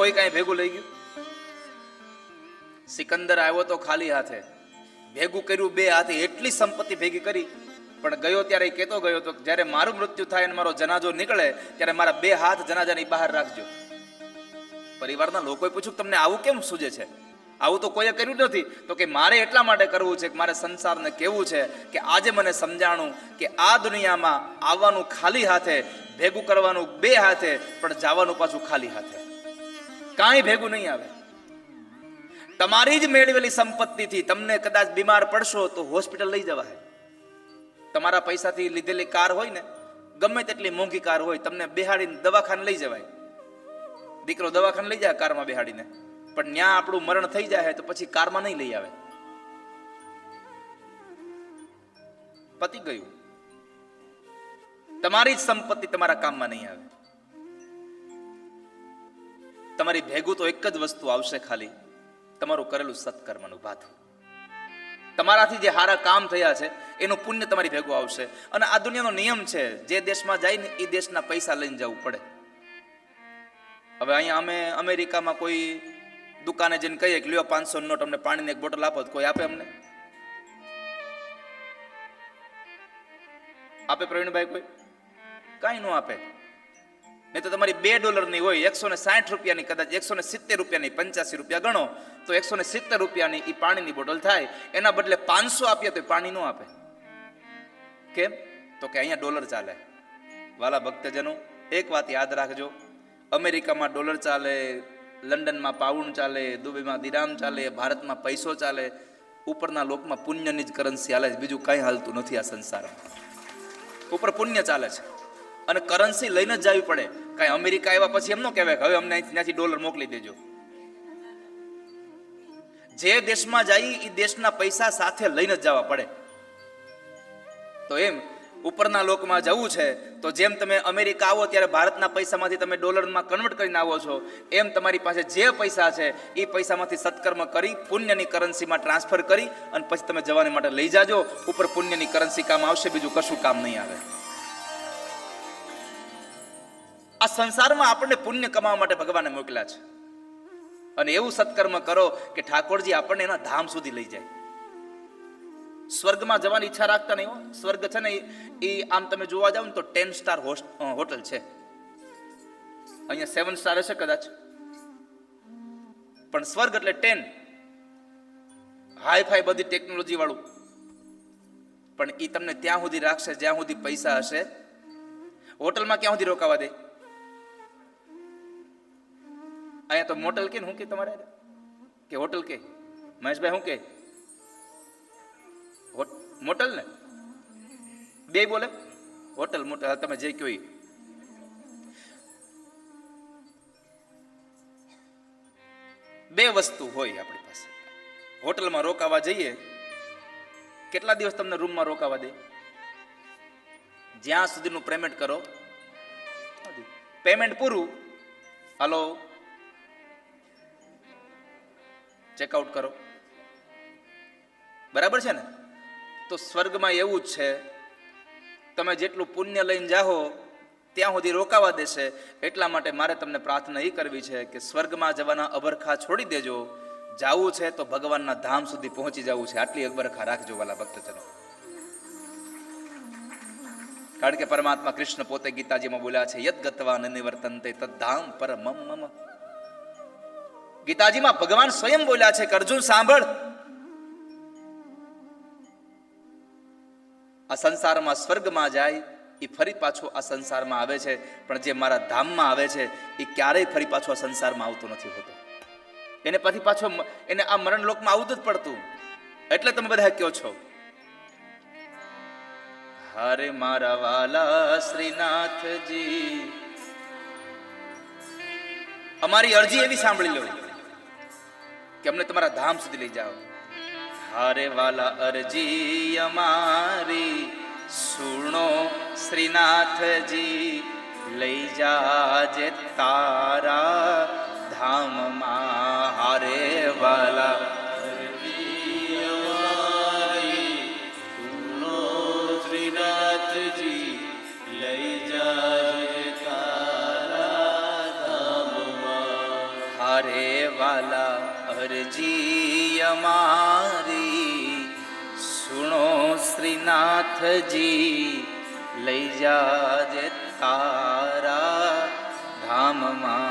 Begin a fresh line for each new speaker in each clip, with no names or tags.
કોઈ કાંઈ ભેગું લઈ ગયું? સિકંદર આવ્યો તો ખાલી હાથે. ભેગું કર્યું બે હાથે, એટલી સંપત્તિ ભેગી કરી. પણ ગયો ત્યારે એ ગયો તો જ્યારે મારું મૃત્યુ થાય અને મારો જનાજો નીકળે, ત્યારે મારા બે હાથ જનાજાની બહાર રાખજો. પરિવારના લોકોએ પૂછ્યું તમને આવું કેમ સૂજે છે? આવું તો કોઈએ કર્યું નથી. તો કે મારે એટલા માટે કરવું છે કે મારે સંસારને કેવું છે કે આજે મને સમજાણું કે આ દુનિયામાં આવવાનું ખાલી હાથે, ભેગું કરવાનું બે હાથે, પણ જવાનું પાછું ખાલી હાથે. કાંઈ ભેગું નહીં આવે. તમારી જ મેળવેલી સંપત્તિથી તમને કદાચ બીમાર પડશો તો હોસ્પિટલ લઈ જવાય. તમારા પૈસાથી લીધેલી કાર હોય ને, ગમે તેટલી મોંઘી કાર હોય, તમને બેહાડીને દવાખાને લઈ જવાય. દીકરો દવાખાને લઈ જાય કારમાં બેહાડીને, પણ ત્યાં આપણું મરણ થઈ જાય તો પછી કારમાં નહીં લઈ આવે. પતી ગયું. તમારી જ સંપત્તિ તમારા કામમાં નહીં આવે. તમારી ભેગું તો એક જ વસ્તુ આવશે ખાલી. તમારું કરેલું સત્કર્મનું ભાથું તમારાથી જે સારા કામ થયા છે, એનું પુણ્ય તમારી ભેગું આવશે. અને આ દુનિયાનો નિયમ છે, જે દેશમાં જાય ને એ દેશના પૈસા લઈને જવું પડે. હવે અહીંયા અમે અમેરિકામાં કોઈ દુકાને જઈને કહીએ કે લ્યો પાંચસો નોટ, અમને પાણીની એક બોટલ આપો કોઈ આપે અમને? આપે પ્રવીણભાઈ કોઈ? કાંઈ ન આપે. નહીં તો તમારી બે ડોલરની હોય, એકસો ને સાઠ રૂપિયાની કદાચ એકસો ને સિત્તેર રૂપિયાની પંચ્યાસી રૂપિયા ગણો, તો એકસો ને સિત્તેર રૂપિયાની એ પાણીની બોટલ થાય. એના બદલે પાંચસો આપીએ તો પાણી ન આપે. કેમ? તો કે અહીંયા ડોલર ચાલે. વાલા ભક્તજનો, એક વાત યાદ રાખજો. અમેરિકામાં ડોલર ચાલે, લંડનમાં પાઉન્ડ ચાલે, દુબઈમાં દિરામ ચાલે, ભારતમાં પૈસો ચાલે. ઉપરના લોકમાં પુણ્યની જ કરન્સી હાલે છે. બીજું કંઈ હાલતું નથી આ સંસારમાં. ઉપર પુણ્ય ચાલે છે. અને કરન્સી લઈને જ જવી પડે. કાંઈ અમેરિકા આવ્યા પછી એમ ન કહેવાય હવે અમને ત્યાંથી ડોલર મોકલી દેજો. જે દેશમાં જઈ એ દેશના પૈસા સાથે લઈને જ જવા પડે. તો એમ, ઉપરના લોકમાં જવું છે, તો જેમ તમે અમેરિકા આવો ત્યારે ભારતના પૈસામાંથી તમે ડોલરમાં કન્વર્ટ કરીને આવો છો, એમ તમારી પાસે જે પૈસા છે એ પૈસામાંથી સત્કર્મ કરી, પુણ્યની કરન્સીમાં ટ્રાન્સફર કરી અને પછી તમે જવાની માટે લઈ જાજો. ઉપર પુણ્યની કરન્સી કામ આવશે, બીજું કશું કામ નહીં આવે. આ સંસારમાં આપણને પુણ્ય કમાવા માટે ભગવાને મોકલ્યા છે. અને એવું સત્કર્મ કરો કે ઠાકોરજી આપણને એના ધામ સુધી લઈ જાય. સ્વર્ગમાં જવાની ઈચ્છા રાખતા નહીં હો. સ્વર્ગ છે ને, એ આમ તમે જોવા જાવ ને તો ટેન સ્ટાર હોટલ છે. અહીંયા સેવન સ્ટાર હશે કદાચ. પણ સ્વર્ગ એટલે ટેન. હાઈ ફાઈ બધી ટેકનોલોજી વાળું. પણ એ તમને ત્યાં સુધી રાખશે, જ્યાં સુધી પૈસા હશે. હોટલમાં ક્યાં સુધી રોકાવા દે? અહીંયા તો મોટલ કે હું કે તમારે? કે હોટલ કે? મહેશભાઈ હું કે? મોટલ ને? બે બોલે? હોટલ મોટલ તમે જે કહો બે વસ્તુ હોય આપણી પાસે. હોટલમાં રોકાવા જઈએ કેટલા દિવસ તમને રૂમમાં રોકાવા દે? જ્યાં સુધીનું પેમેન્ટ કરો. પેમેન્ટ પૂરું? હાલો. ચેકઆઉટ કરો. બરાબર છે ને? તો સ્વર્ગમાં એવું જ છે, તમે જેટલું પુણ્ય લઈને જાઓ ત્યાં સુધી રોકાવા દેશે. એટલા માટે મારે તમને પ્રાર્થના એ કરવી છે કે સ્વર્ગમાં જવાના અબરખા છોડી દેજો. જાવું છે તો ભગવાનના ધામ સુધી પહોંચી જવું છે. આટલી અબરખા રાખજો વાલા ભક્તજનો. કારણ કે પરમાત્મા કૃષ્ણ પોતે ગીતાજીમાં બોલ્યા છે, યદ ગતવા નિવર્તન તે તદ્ધામ પરમમ મમ. ગીતાજીમાં ભગવાન સ્વયં બોલ્યા છે, અર્જુન, સાંભળ. આ સંસારમાં સ્વર્ગમાં જાય એ ફરી પાછો આ સંસારમાં આવે છે, પણ જે મારા ધામમાં આવે છે એ ક્યારેય ફરી પાછો આ સંસારમાં આવતો નથી હોતો. એને પછી પાછો એને આ મરણ લોકમાં આવતું જ પડતું. એટલે તમે બધા કયો છો, હરે મારા વાલા, શ્રીનાથજી. અમારી અરજી એવી સાંભળી લો. કે અમને તમારા ધામ સુધી લઈ જાઓ. હારે વાલા અરજી અમારી સુણો શ્રીનાથજી લઈ જાજે તારા ધામમાં. હારે વાલા હારે વાલા અરજી અમારી સુણો શ્રીનાથજી લઈ જાજે તારા ધામમાં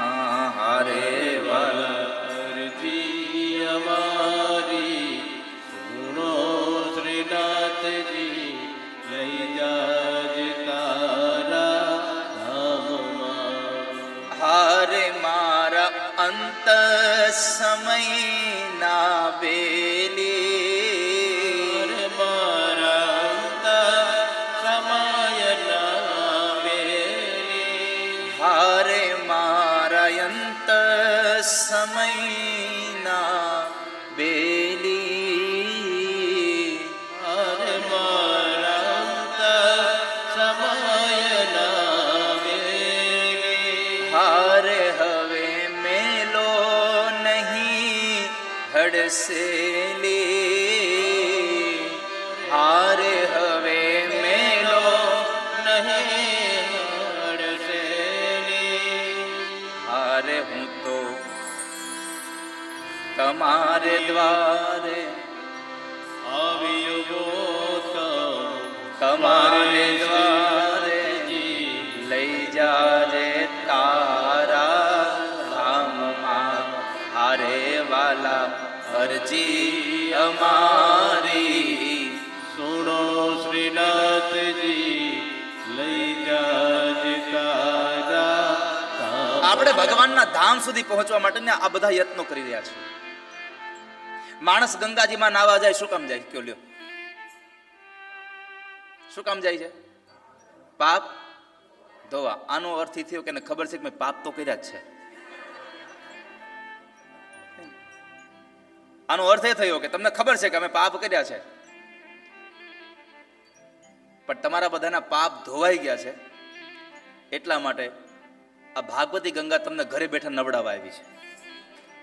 અંત સમયના બેલી
હર મારા
અંત સમયના
હારે
હવે મેલો નહીં હારે હું તો તમારે દ્વારે
આવ્યો
તમારે દ્વારે અમારી
સુણો શ્રીનાથજી લઈ જાજ
આપણે ભગવાનના ધામ સુધી પહોંચવા માટે આ બધા યત્નો કરી રહ્યા છે માણસ ગંગાજીમાં નાવા જાય, શું કામ જાય? કયો લ્યો. શું કામ જાય છે? પાપ? ધોવા આનો અર્થ થયો કે ખબર છે કે મેં પાપ તો કર્યા જ છે. આનો અર્થ એ થયો કે તમને ખબર છે કે અમે પાપ કર્યા છે. પણ તમારા બધાના પાપ ધોવાઈ ગયા છે. એટલા માટે આ ભાગવતી ગંગા તમને ઘરે બેઠા નવડાવવા આવી છે.